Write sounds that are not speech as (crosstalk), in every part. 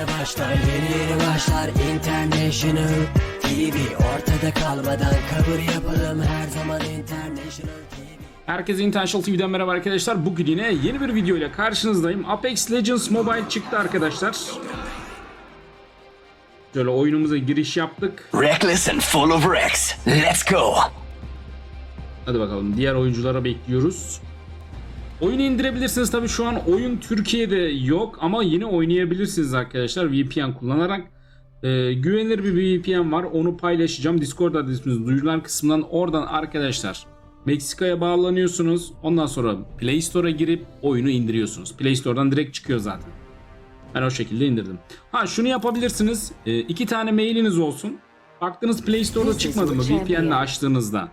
yeni başlar Yeni yeni başlar International TV Ortada kalmadan kabul yapalım Her zaman International TV Herkese International TV'den merhaba arkadaşlar. Bugün yine yeni bir video ile karşınızdayım. Apex Legends Mobile çıktı arkadaşlar. Şöyle oyunumuza giriş yaptık. Reckless and full of wrecks. Let's go. Hadi bakalım diğer oyunculara bekliyoruz. Oyunu indirebilirsiniz tabi şu an oyun Türkiye'de yok ama yine oynayabilirsiniz arkadaşlar VPN kullanarak. Ee, güvenilir bir VPN var onu paylaşacağım Discord adresimiz duyurular kısmından oradan arkadaşlar Meksika'ya bağlanıyorsunuz ondan sonra Play Store'a girip oyunu indiriyorsunuz. Play Store'dan direkt çıkıyor zaten. Ben o şekilde indirdim. Ha şunu yapabilirsiniz Ee, iki tane mailiniz olsun. Baktınız Play Store'da çıkmadı mı VPN'le açtığınızda.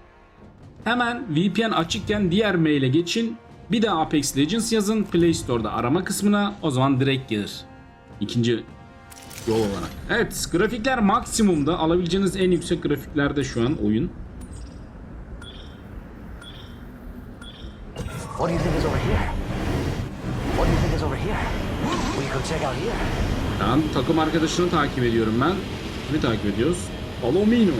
Hemen VPN açıkken diğer maile geçin. Bir de Apex Legends yazın Play Store'da arama kısmına. O zaman direkt gelir. İkinci yol olarak. Evet grafikler maksimumda. Alabileceğiniz en yüksek grafiklerde şu an oyun. What do you think is over here? What do you think is over here? We could check out here. Ben takım arkadaşını takip ediyorum ben. Kimi takip ediyoruz? Palomino.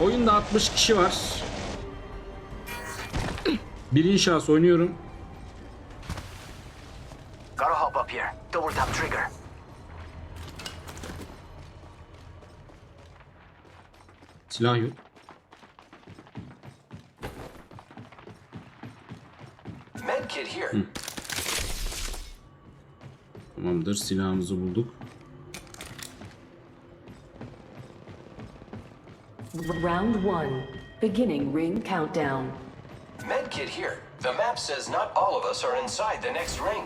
Oyunda 60 kişi var. Birinci şahıs oynuyorum. Gotta hop up here. Double tap trigger. Silah yok. Medkit here. Tamamdır silahımızı bulduk. Round one. Beginning ring countdown. Medkit here. The map says not all of us are inside the next ring.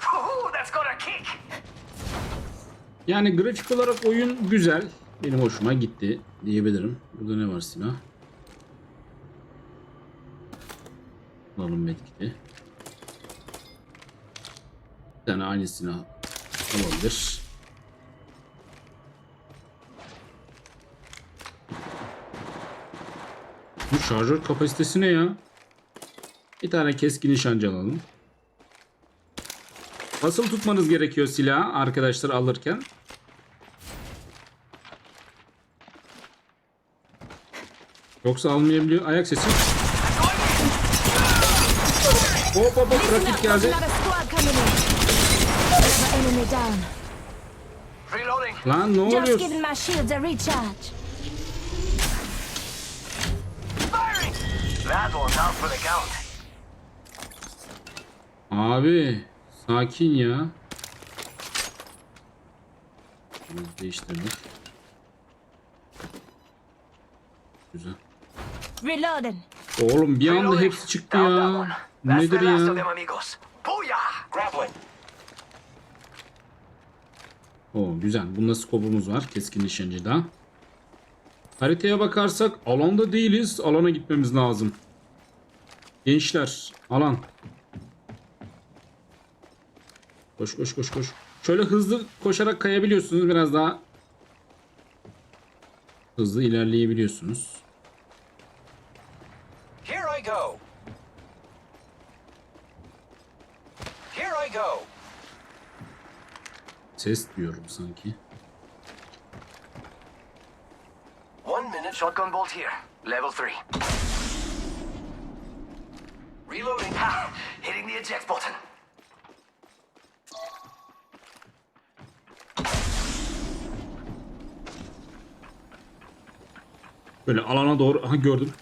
Woohoo, that's got a kick. Yani grafik olarak oyun güzel. Benim hoşuma gitti diyebilirim. Burada ne var silah? Alalım medkiti. Bir tane aynı silah Bu şarjör kapasitesi ne ya? Bir tane keskin nişancı alalım. Nasıl tutmanız gerekiyor silahı arkadaşlar alırken? Yoksa almayabiliyor. Ayak sesi. Hop hop hop rakip geldi. Lan ne oluyor? Abi sakin ya. Bunu değiştirdik. Güzel. Reloading. Oğlum bir anda hepsi çıktı ya. nedir ya? O güzel. Bunda skopumuz var. Keskin nişancıda. Haritaya bakarsak alanda değiliz. Alana gitmemiz lazım. Gençler alan. Koş koş koş koş. Şöyle hızlı koşarak kayabiliyorsunuz. Biraz daha hızlı ilerleyebiliyorsunuz. Here I go. Here I go. Ses diyorum sanki. One minute. Shotgun bolt here. Level three. Reloading. Ha! Hitting the eject button. Böyle alana doğru. Aha gördüm.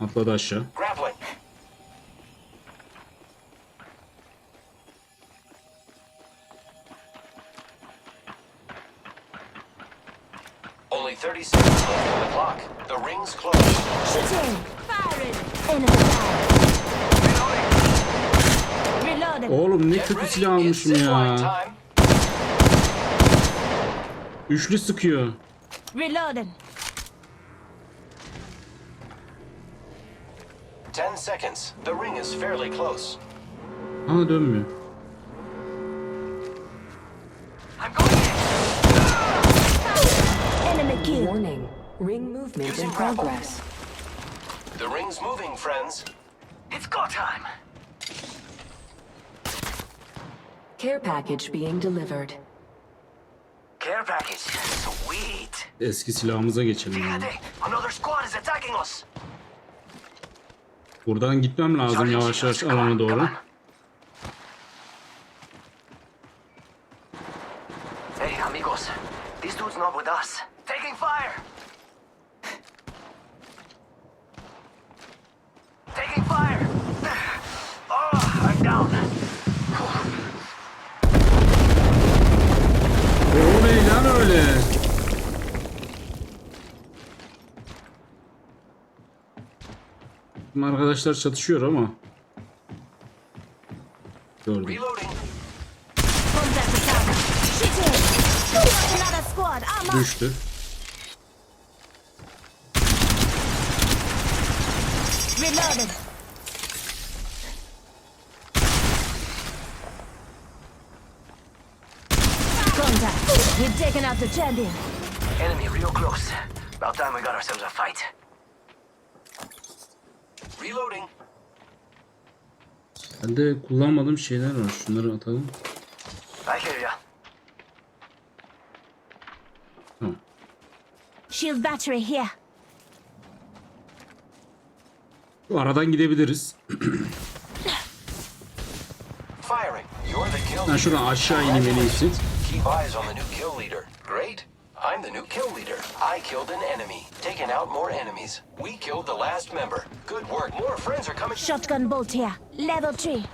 Atladı aşağı. Grappling. Only 30 seconds left on the clock. The ring's closed. Shooting. Firing. Enemy down. Reloading. Oğlum ne Get kötü ready. silah almışım ya. Üçlü sıkıyor. Reloading. 10 seconds. The ring is fairly close. Ha dönmüyor. I'm going in. Enemy kill. Warning. Ring movement in progress. The ring's moving, friends. It's go time. Care package being delivered. Care package. Sweet. Eski silahımıza geçelim. yani. Another squad is attacking us. Buradan gitmem lazım yavaş yavaş come alana come doğru. on. Hey, amigos. These dudes not with us. Taking fire. Taking fire. Oh, I'm down. O ne lan öyle? Bizim arkadaşlar çatışıyor ama. Gördüm. Düştü. Reloaded. Contact. We've taken out the champion. Enemy real close. About time we got ourselves a fight. Reloading. Bende kullanmadığım şeyler var. Şunları atalım. I hear ya. Tamam. Shield battery here. Şu aradan gidebiliriz. Firing. You're the kill Ben şuradan aşağı ineyim en iyisi. Keep eyes on the new kill leader. Great. I'm the new kill leader. I killed an enemy, taken out more enemies. We killed the last member. Good work. More friends are coming. Shotgun bolt here. Level 3.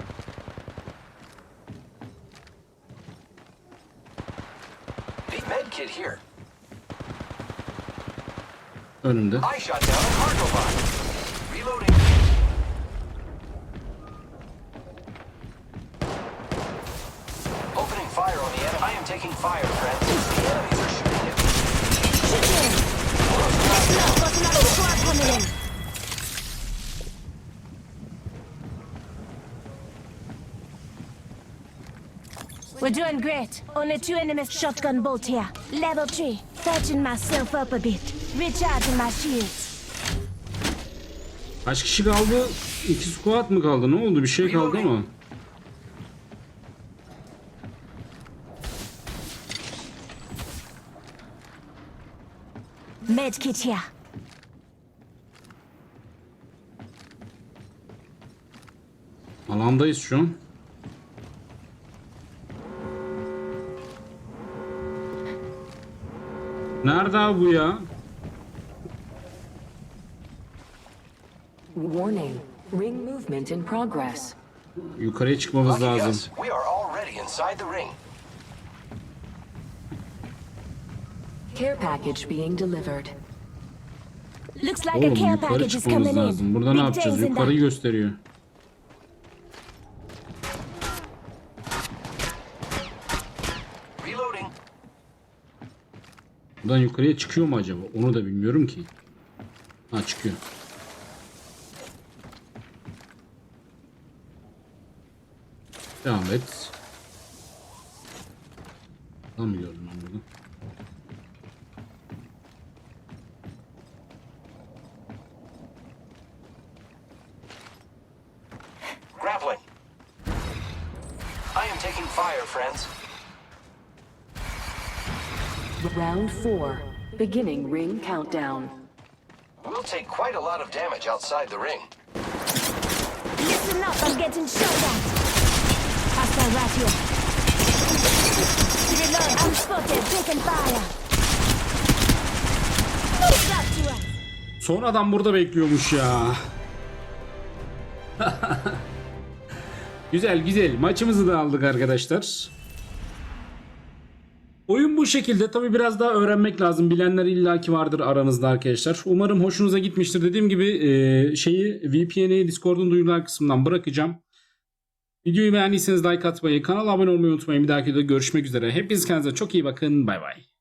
Big med kit here. Önümde. I shot down a cargo bot. We're doing great. Only two enemies. Shotgun bolt here. Level 3. Patching myself up a bit. Recharging my shields. Kaç kişi kaldı? İki squad mı kaldı? Ne oldu? Bir şey kaldı ama. Med kit here. Alandayız şu an. Nerede abi bu ya? Warning. Ring movement in progress. Yukarıya çıkmamız Lucky lazım. us. We are already inside the ring. Care package being delivered. Looks like a Oğlum care yukarı package is çıkmamız coming lazım. in. Burada ne Big yapacağız? in Yukarıyı that. gösteriyor. Reloading. Buradan yukarıya çıkıyor mu acaba? Onu da bilmiyorum ki. Ha çıkıyor. Devam et. Tam gördüm ben burada? Grappling. I am taking fire, friends. Round 4. Beginning ring countdown. We'll take quite a lot of damage outside the ring. Listen up, I'm getting shot at. Hostile right here. Reload, I'm spotted, taking fire. Stop to us. Son adam burada bekliyormuş ya. (laughs) güzel güzel. Maçımızı da aldık arkadaşlar. Oyun bu şekilde. Tabi biraz daha öğrenmek lazım. Bilenler illaki vardır aranızda arkadaşlar. Umarım hoşunuza gitmiştir. Dediğim gibi e, şeyi VPN'i Discord'un duyurular kısmından bırakacağım. Videoyu beğendiyseniz like atmayı, kanala abone olmayı unutmayın. Bir dahaki videoda görüşmek üzere. Hepiniz kendinize çok iyi bakın. Bay bay.